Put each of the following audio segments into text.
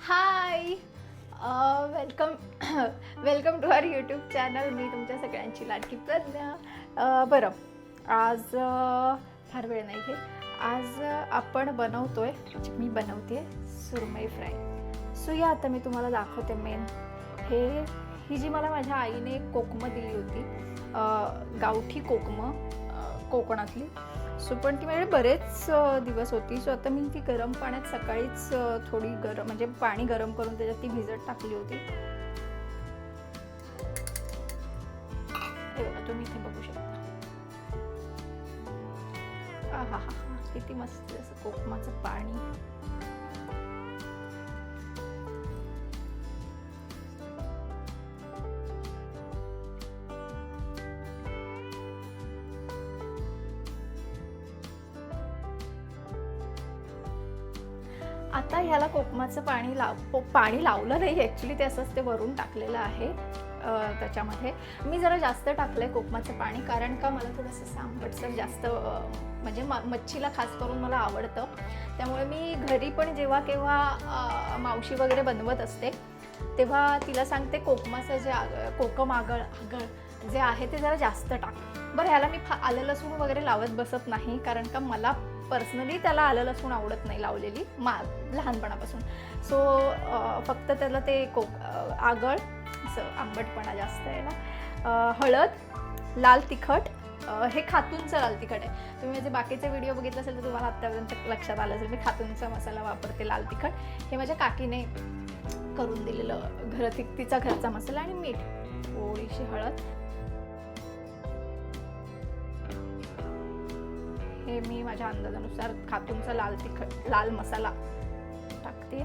Hi welcome welcome to our YouTube channel मी तुमच्या सगळ्यांची लाडकी Pragya. Uh, बरं. आज uh, फार वेळ नाही घे आज uh, आपण बनवतो आहे मी बनवते आहे सुरमई फ्राय. सो या आता मी तुम्हाला दाखवते मेन हे ही जी मला माझ्या आईने कोकमं दिली होती गावठी कोकमं कोकणातली. सो पण ती माझ्याकडे बरेच दिवस होती. सो आता मी ती गरम पाण्यात सकाळीच थोडी गरम म्हणजे पाणी गरम करून त्याच्यात ती भिजत टाकली होती. तुम्ही इथे बघू शकता. आहा हा हा किती मस्त असं कोकमाचं पाणी. आता ह्याला कोकमाचं पाणी लाव को- पाणी लावलं नाही ॲक्च्युली ते असंच ते वरून टाकलेलं आहे त्याच्यामध्ये. मी जरा जास्त टाकलं आहे कोकमाचं पाणी कारण का मला थोडंसं सांबटसर जास्त म्हणजे म मच्छीला खास करून मला आवडतं. त्यामुळे मी घरी पण जेव्हा केव्हा मावशी वगैरे बनवत असते तेव्हा तिला सांगते कोकमाचं जे आग- कोकम आगळ आगळ जे आहे ते जरा जास्त टाक. बरं ह्याला मी फा आलं लसूण वगैरे लावत बसत नाही कारण का मला पर्सनली त्याला आलं लसूण आवडत नाही लावलेली मा लहानपणापासून. सो फक्त त्याला ते कोक आगळ असं आंबटपणा जास्त आहे ना. हळद लाल तिखट हे खातूनचं लाल तिखट आहे. तुम्ही माझे बाकीचे व्हिडिओ बघितले असेल तर तुम्हाला आत्तापर्यंत लक्षात आलं असेल मी खातूनचा मसाला वापरते लाल तिखट. हे माझ्या काकीने करून दिलेलं घर तिचा घरचा मसाला आणि मीठ. थोडीशी हळद. हे मी माझ्या अंदाजानुसार खातूनचा लाल तिखट लाल मसाला टाकते.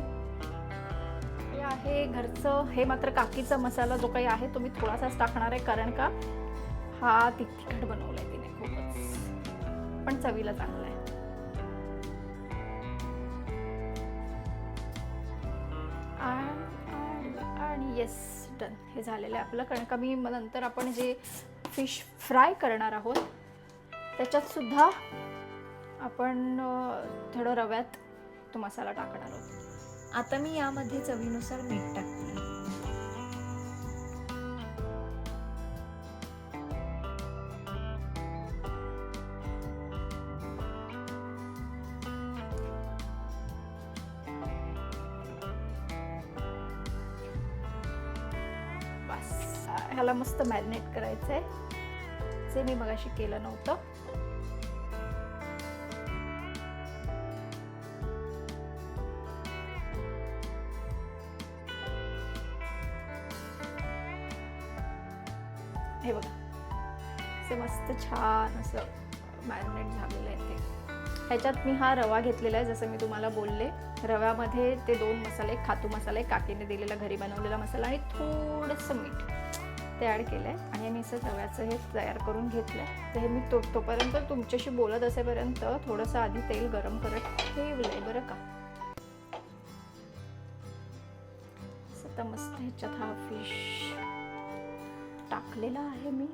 हे आहे घरचं हे मात्र काकीचा मसाला जो काही आहे तो मी थोडासाच टाकणार आहे कारण का हा ति तिखट बनवलाय तिने खूपच. पण चवीला चांगला आहे. आणि- येस डन हे झालेलं आहे आपलं. कारण का मी नंतर आपण जे फिश फ्राय करणार आहोत त्याच्यात सुद्धा आपण थोडं रव्यात तो मसाला टाकणार आहोत. आता मी यामध्ये चवीनुसार मीठ टाकते. बस. ह्याला मस्त मॅरिनेट करायचं आहे जे मी मगाशी केलं नव्हतं. हे बघा. असं मस्त छान असं मॅरिनेट झालेलं आहे ते. ह्याच्यात मी हा रवा घेतलेला आहे जसं मी तुम्हाला बोलले. रव्यामध्ये ते दोन मसाले खातू मसाले काकीने दिलेला घरी बनवलेला मसाला आणि थोडंसं मीठ ते ॲड केलं आहे आणि मी असं रव्याचं हे तयार करून घेतलं आहे तर हे मी तो तोपर्यंत तुमच्याशी बोलत असेपर्यंत थोडंसं आधी तेल गरम करत ठेवलं आहे बरं का? असं मस्त ह्याच्यात हा फिश टाकलेला आहे मी.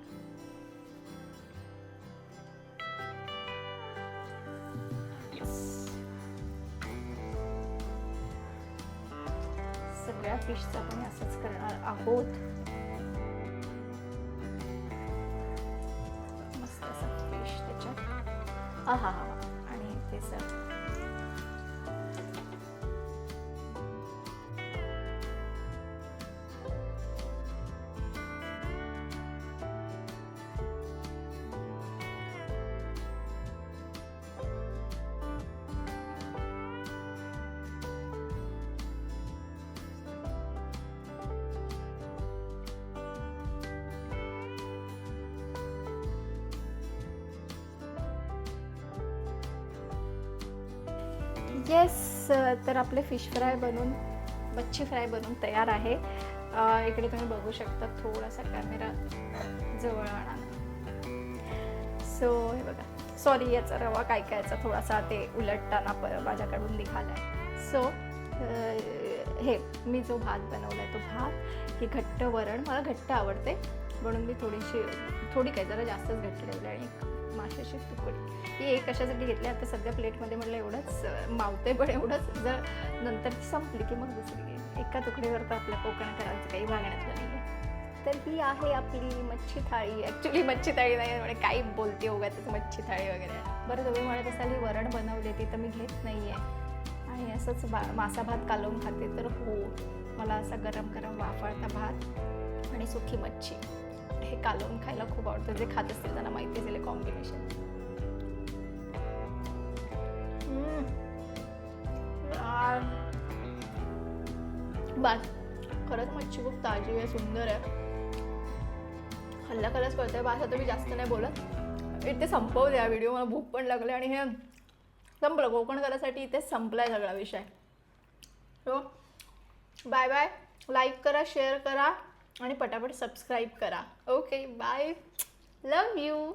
सगळ्या फिशचं आपण असंच करणार आहोत. मस्त असा फिश त्याच्यात. हा हा. येस तर आपले फिश फ्राय बनून मच्छी फ्राय बनून तयार आहे. इकडे तुम्ही बघू शकता थोडासा कॅमेरा जवळ आणा. सो हे बघा. सॉरी याचा रवा काय काय याचा थोडासा ते उलटताना प माझ्याकडून निघाला सो हे मी जो भात बनवला आहे तो भात ही घट्ट वरण. मला घट्ट आवडते. म्हणून मी थोडीशी थोडी काय जरा जास्तच घट्ट ठेवली आणि माशाचे तुकडे. ही एक कशासाठी घेतली? आता सध्या प्लेटमध्ये म्हटलं एवढंच मावते पण एवढंच. जर नंतर संपली की मग दुसरी एका तुकडीवर तर आपल्या कोकणकरांचं काही भागण्यात नाही तर ही आहे आपली मच्छी थाळी ॲक्च्युली मच्छी थाळी नाही म्हणजे काही बोलते उगाच मच्छी थाळी वगैरे. बरं तुम्ही म्हणत असाल ही वरण बनवली ती तर मी घेत नाही आहे आणि असंच बा मासा भात कालवून खाते तर हो मला असा गरम गरम वाफाळता भात आणि सुखी मच्छी. हे कालवून खायला खूप आवडतं जे खात असतील त्यांना माहिती असेल कॉम्बिनेशन बस. खरंच मच्छी खूप ताजी आहे सुंदर आहे. हल्ला खरंच करतोय बस आता मी जास्त नाही बोलत. इथे संपवू द्या व्हिडिओ मला भूक पण लागले आणि हे संपलं. कोकण करायसाठी इथे संपलाय सगळा विषय. हो. बाय बाय लाईक करा शेअर करा. आणि पटापट सबस्क्राईब करा. Okay bye. Love you.